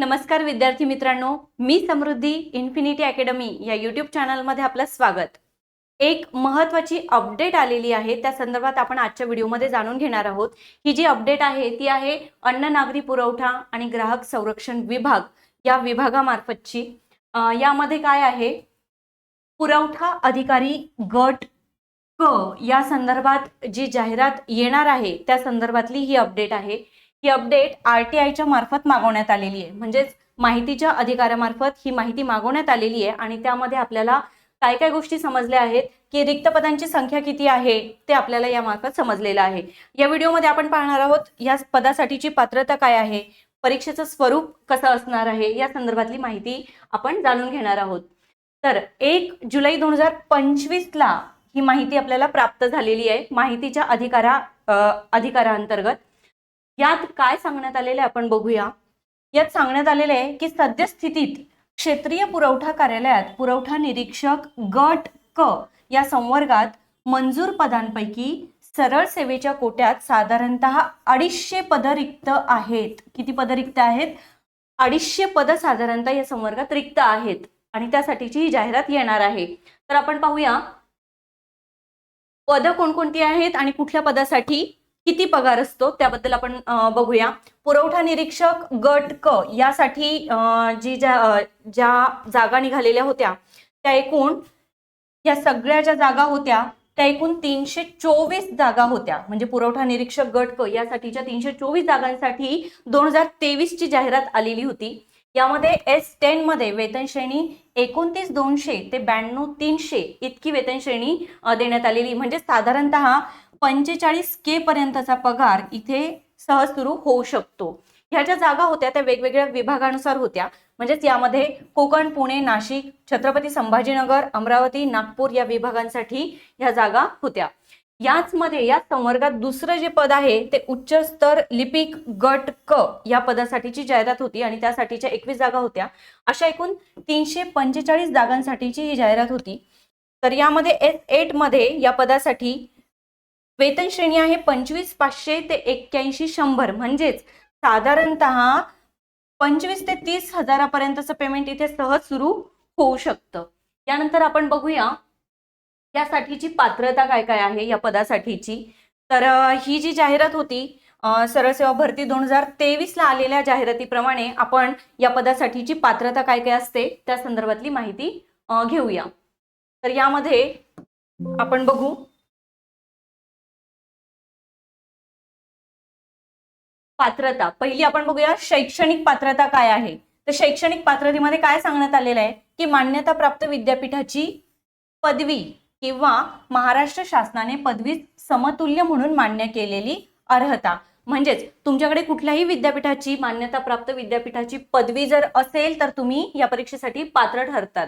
नमस्कार विद्यार्थी मित्रांनो मी समृद्धी इन्फिनिटी अकॅडमी या यूट्यूब चॅनलमध्ये आपलं स्वागत. एक महत्त्वाची अपडेट आलेली आहे त्या संदर्भात आपण आजच्या व्हिडिओमध्ये जाणून घेणार आहोत. ही जी अपडेट आहे ती आहे अन्न नागरी पुरवठा आणि ग्राहक संरक्षण विभाग या विभागामार्फतची. यामध्ये काय आहे? पुरवठा अधिकारी गट क या संदर्भात जी जाहिरात येणार आहे त्या संदर्भातली ही अपडेट आहे. ही अपडेट आर टी आयच्या मार्फत मागवण्यात आलेली आहे. म्हणजेच माहितीच्या अधिकाऱ्यामार्फत ही माहिती मागवण्यात आलेली आहे आणि त्यामध्ये आपल्याला काय काय गोष्टी समजल्या आहेत की रिक्त पदांची संख्या किती आहे ते आपल्याला या मार्फत समजलेलं आहे. या व्हिडिओमध्ये आपण पाहणार आहोत या पदासाठीची पात्रता काय आहे परीक्षेचं स्वरूप कसं असणार आहे या संदर्भातली माहिती आपण जाणून घेणार आहोत. तर एक जुलै दोन हजार पंचवीसला ही माहिती आपल्याला प्राप्त झालेली आहे माहितीच्या अधिकारा अ, अधिकाराअंतर्गत यात काय सांगण्यात आलेलं आहे आपण बघूया. यात सांगण्यात आलेले आहे की सद्यस्थितीत क्षेत्रीय पुरवठा कार्यालयात पुरवठा निरीक्षक गट क या संवर्गात मंजूर पदांपैकी सरळ सेवेच्या कोट्यात साधारणतः अडीचशे पद रिक्त आहेत. किती पद रिक्त आहेत? अडीचशे पद साधारणतः या संवर्गात रिक्त आहेत आणि त्यासाठीची ही जाहिरात येणार आहे. तर आपण पाहूया. पदं कोणकोणती आहेत आणि कुठल्या पदासाठी? किती पगार असतो त्याबद्दल आपण बघूया. पुरवठा निरीक्षक गट क यासाठी जी ज्या ज्या जागा निघालेल्या होत्या त्या एकूण या सगळ्या ज्या जागा होत्या त्या एकूण तीनशे चोवीस जागा होत्या. म्हणजे पुरवठा निरीक्षक गट क यासाठीच्या तीनशे चोवीस जागांसाठी दोन हजार तेवीस ची जाहिरात आलेली होती. यामध्ये एस टेन मध्ये वेतन श्रेणी एकोणतीस दोनशे ते ब्याण्णव तीनशे इतकी वेतन श्रेणी देण्यात आलेली. म्हणजे साधारणतः पंचेचाळीस के पर्यंतचा पगार इथे सहज सुरू होऊ शकतो. ह्या ज्या जागा होत्या त्या वेगवेगळ्या विभागानुसार होत्या. म्हणजेच यामध्ये कोकण पुणे नाशिक छत्रपती संभाजीनगर अमरावती नागपूर या विभागांसाठी ह्या जागा होत्या. याच मध्ये या संवर्गात दुसरं जे पद आहे ते उच्च स्तर लिपिक गट क या पदासाठीची जाहिरात होती आणि त्यासाठीच्या एकवीस जागा होत्या. अशा एकूण तीनशे पंचेचाळीस जागांसाठीची ही जाहिरात होती. तर यामध्ये एस एटमध्ये या पदासाठी वेतन श्रेणी आहे पंचवीस पाचशे ते एक्क्याऐंशी शंभर. म्हणजेच साधारणतः पंचवीस ते तीस हजारापर्यंतचं पेमेंट इथे सहज सुरू होऊ शकतं. यानंतर आपण बघूया यासाठीची पात्रता काय काय आहे या पदासाठीची. तर ही जी जाहिरात होती सरळ सेवा भरती दोन हजार तेवीसला आलेल्या जाहिरातीप्रमाणे आपण या पदासाठीची पात्रता काय काय असते त्या संदर्भातली माहिती घेऊया. तर यामध्ये आपण बघू. पात्रता. पहिली आपण बघूया शैक्षणिक पात्रता काय आहे. तर शैक्षणिक पात्रतेमध्ये काय सांगण्यात आलेलं आहे? की मान्यता प्राप्त विद्यापीठाची पदवी किंवा महाराष्ट्र शासनाने पदवी समतुल्य म्हणून मान्य केलेली अर्हता. म्हणजेच तुमच्याकडे कुठल्याही विद्यापीठाची मान्यता प्राप्त विद्यापीठाची पदवी जर असेल तर तुम्ही या परीक्षेसाठी पात्र ठरतात.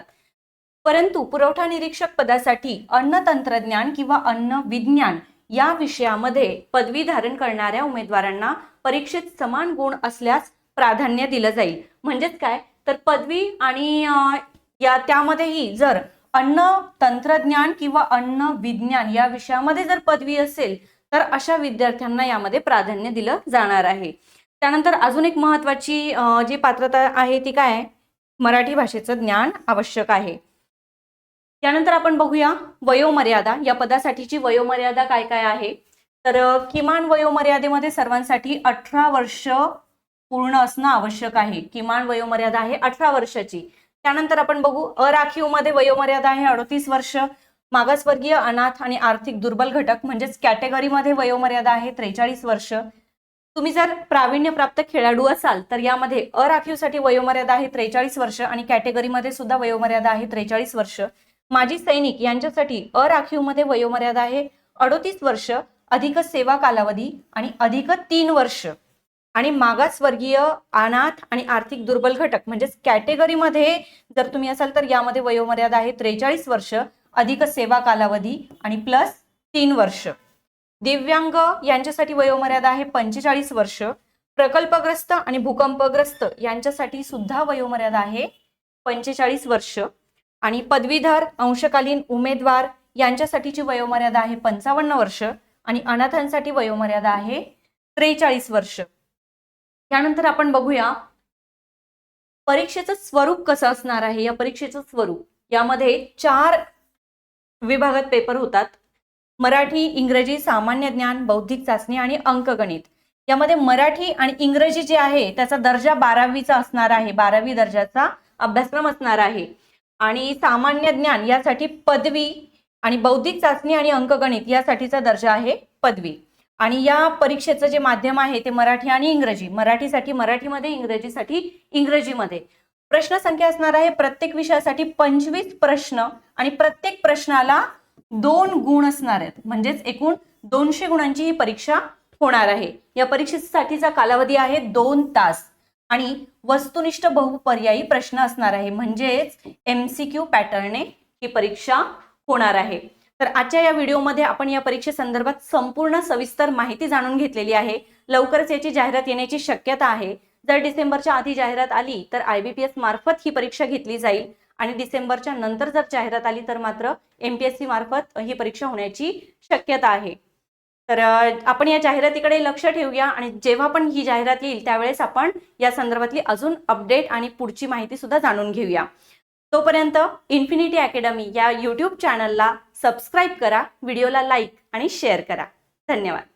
परंतु पुरवठा निरीक्षक पदासाठी अन्न तंत्रज्ञान किंवा अन्न विज्ञान या विषयामध्ये पदवी धारण करणाऱ्या उमेदवारांना परीक्षेत समान गुण असल्यास प्राधान्य दिलं जाईल. म्हणजेच काय? तर पदवी आणि या त्यामध्येही जर अन्न तंत्रज्ञान किंवा अन्न विज्ञान या विषयामध्ये जर पदवी असेल तर अशा विद्यार्थ्यांना यामध्ये प्राधान्य दिलं जाणार आहे. त्यानंतर अजून एक महत्वाची जी पात्रता आहे ती काय? मराठी भाषेचं ज्ञान आवश्यक आहे. त्यानंतर आपण बघूया वयोमर्यादा. या पदासाठीची वयोमर्यादा काय काय आहे? तर किमान वयोमर्यादेमध्ये सर्वांसाठी अठरा वर्ष पूर्ण असणं आवश्यक आहे. किमान वयोमर्यादा आहे अठरा वर्षाची. त्यानंतर आपण बघू अराखीवमध्ये वयोमर्यादा आहे अडतीस वर्ष. मागासवर्गीय अनाथ आणि आर्थिक दुर्बल घटक म्हणजेच कॅटेगरीमध्ये वयोमर्यादा आहे त्रेचाळीस वर्ष. तुम्ही जर प्रावीण्यप्राप्त खेळाडू असाल तर यामध्ये अराखीवसाठी वयोमर्यादा आहे त्रेचाळीस वर्ष आणि कॅटेगरीमध्ये सुद्धा वयोमर्यादा आहे त्रेचाळीस वर्ष. माजी सैनिक यांच्यासाठी अराखीवमध्ये वयोमर्यादा आहे. अडोतीस वर्ष अधिक सेवा कालावधी आणि अधिक तीन वर्ष. आणि मागासवर्गीय अनाथ आणि आर्थिक दुर्बल घटक म्हणजेच कॅटेगरीमध्ये जर तुम्ही असाल तर यामध्ये वयोमर्यादा आहे त्रेचाळीस वर्ष अधिक सेवा कालावधी आणि प्लस तीन वर्ष. दिव्यांग यांच्यासाठी वयोमर्यादा आहे पंचेचाळीस वर्ष. प्रकल्पग्रस्त आणि भूकंपग्रस्त यांच्यासाठी सुद्धा वयोमर्यादा आहे पंचेचाळीस वर्ष. आणि पदवीधर अंशकालीन उमेदवार यांच्यासाठीची वयोमर्यादा आहे पंचावन्न वर्ष आणि अनाथांसाठी वयोमर्यादा आहे त्रेचाळीस वर्ष. त्यानंतर आपण बघूया परीक्षेचं स्वरूप कसं असणार आहे? या परीक्षेचं स्वरूप यामध्ये चार विभागात पेपर होतात. मराठी इंग्रजी सामान्य ज्ञान बौद्धिक चाचणी आणि अंकगणित. यामध्ये मराठी आणि इंग्रजी जे आहे त्याचा दर्जा बारावीचा असणार आहे. बारावी दर्जाचा अभ्यासक्रम असणार आहे. आणि सामान्य ज्ञान यासाठी पदवी आणि बौद्धिक चाचणी आणि अंकगणित यासाठीचा दर्जा आहे पदवी. आणि या परीक्षेचं जे माध्यम आहे ते मराठी आणि इंग्रजी. मराठीसाठी मराठीमध्ये इंग्रजीसाठी इंग्रजीमध्ये. प्रश्न संख्या असणार आहे प्रत्येक विषयासाठी पंचवीस प्रश्न आणि प्रत्येक प्रश्नाला दोन गुण असणार आहेत. म्हणजेच एकूण दोनशे गुणांची ही परीक्षा होणार आहे. या परीक्षेसाठीचा कालावधी आहे दोन तास. आणि वस्तुनिष्ठ बहुपर्यायी प्रश्न असणार आहे. म्हणजेच एमसीक्यू पॅटर्नने ही परीक्षा होणार आहे. तर आजच्या या व्हिडिओमध्ये आपण या परीक्षेसंदर्भात संपूर्ण सविस्तर माहिती जाणून घेतलेली आहे. लवकरच याची जाहिरात येण्याची शक्यता आहे. जर डिसेंबरच्या आधी जाहिरात आली तर आयबीपीएस मार्फत ही परीक्षा घेतली जाईल. आणि डिसेंबरच्या नंतर जर जाहिरात आली तर मात्र एमपीएससी मार्फत ही परीक्षा होण्याची शक्यता आहे. तर आपण या जाहिरातीकडे लक्ष ठेवूया आणि जेव्हा पण ही जाहिरात येईल त्यावेळेस आपण या संदर्भातली अजून अपडेट आणि पुढची माहिती सुद्धा जाणून घेऊया. तोपर्यंत इन्फिनिटी अकॅडमी या यूट्यूब चॅनलला सबस्क्राईब करा व्हिडिओला लाईक आणि शेअर करा. धन्यवाद.